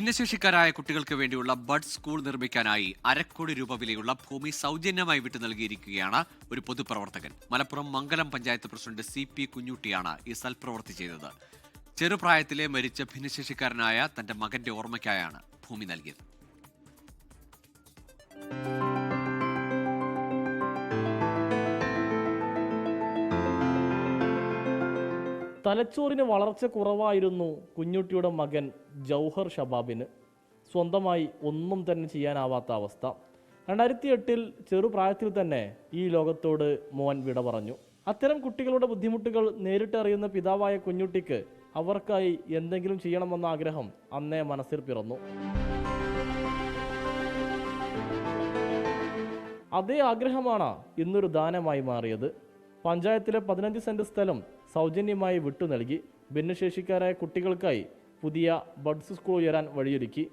ഭിന്നശേഷിക്കാരായ കുട്ടികൾക്ക് വേണ്ടിയുള്ള ബഡ് സ്കൂൾ നിർമ്മിക്കാനായി അരക്കോടി രൂപ വിലയുള്ള ഭൂമി സൗജന്യമായി വിട്ടു നൽകിയിരിക്കുകയാണ് ഒരു പൊതുപ്രവർത്തകൻ. Malappuram Mangalam panchayat president C P കുഞ്ഞുട്ടിയാണ് ഈ സൽപ്രവൃത്തി ചെയ്തത്. ചെറുപ്രായത്തിലെ മരിച്ച ഭിന്നശേഷിക്കാരനായ തന്റെ മകന്റെ ഓർമ്മയ്ക്കായാണ് ഭൂമി നൽകിയത്. തലച്ചോറിന് വളർച്ച കുറവായിരുന്നു കുഞ്ഞുട്ടിയുടെ മകൻ ജൗഹർ ഷബാബിന്. സ്വന്തമായി ഒന്നും തന്നെ ചെയ്യാനാവാത്ത അവസ്ഥ. രണ്ടായിരത്തി എട്ടിൽ ചെറുപ്രായത്തിൽ തന്നെ ഈ ലോകത്തോട് മോൻ വിട പറഞ്ഞു. അത്തരം കുട്ടികളുടെ ബുദ്ധിമുട്ടുകൾ നേരിട്ടറിയുന്ന പിതാവായ കുഞ്ഞുട്ടിക്ക് അവർക്കായി എന്തെങ്കിലും ചെയ്യണമെന്ന ആഗ്രഹം അന്നേ മനസ്സിൽ പിറന്നു. അതേ ആഗ്രഹമാണ് ഇന്നൊരു ദാനമായി മാറിയത്. പഞ്ചായത്തിലെ പതിനഞ്ച് സെന്റ് സ്ഥലം സൗജന്യമായി വിട്ടു നൽകി. ഭിന്നശേഷിക്കാരായ കുട്ടികൾക്കായി പുതിയ ബഡ്സ് സ്കൂൾ ഉയരാൻ വഴിയൊരുക്കി.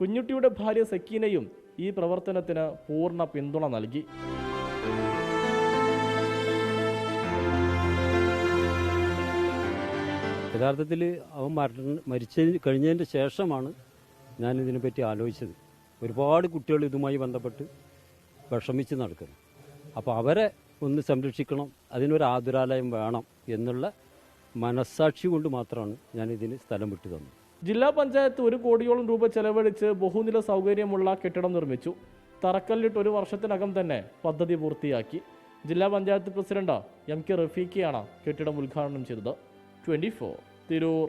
കുഞ്ഞുട്ടിയുടെ ഭാര്യ സക്കീനയും ഈ പ്രവർത്തനത്തിന് പൂർണ പിന്തുണ നൽകി. യഥാർത്ഥത്തിൽ അവൻ മരിച്ച കഴിഞ്ഞതിന്റെ ശേഷമാണ് ഞാൻ ഇതിനെപ്പറ്റി ആലോചിച്ചത്. ഒരുപാട് കുട്ടികൾ ഇതുമായി ബന്ധപ്പെട്ട് വിഷമിച്ച് നടക്കുന്നു. അപ്പോൾ അവരെ ഒന്ന് സംരക്ഷിക്കണം അതിനൊരു ആതുരാലയം വേണം എന്നുള്ള മനസ്സാക്ഷി കൊണ്ട് മാത്രമാണ് ഞാൻ ഇതിന് സ്ഥലം വിട്ടു തന്നത്. ജില്ലാ പഞ്ചായത്ത് ഒരു കോടിയോളം രൂപ ചെലവഴിച്ച് ബഹുനില സൗകര്യമുള്ള കെട്ടിടം നിർമ്മിച്ചു. തറക്കല്ലിട്ട് ഒരു വർഷത്തിനകം തന്നെ പദ്ധതി പൂർത്തിയാക്കി. ജില്ലാ പഞ്ചായത്ത് പ്രസിഡന്റ് എം കെ റഫീഖിയാണ് കെട്ടിടം ഉദ്ഘാടനം ചെയ്തത്. Twenty four Tirur.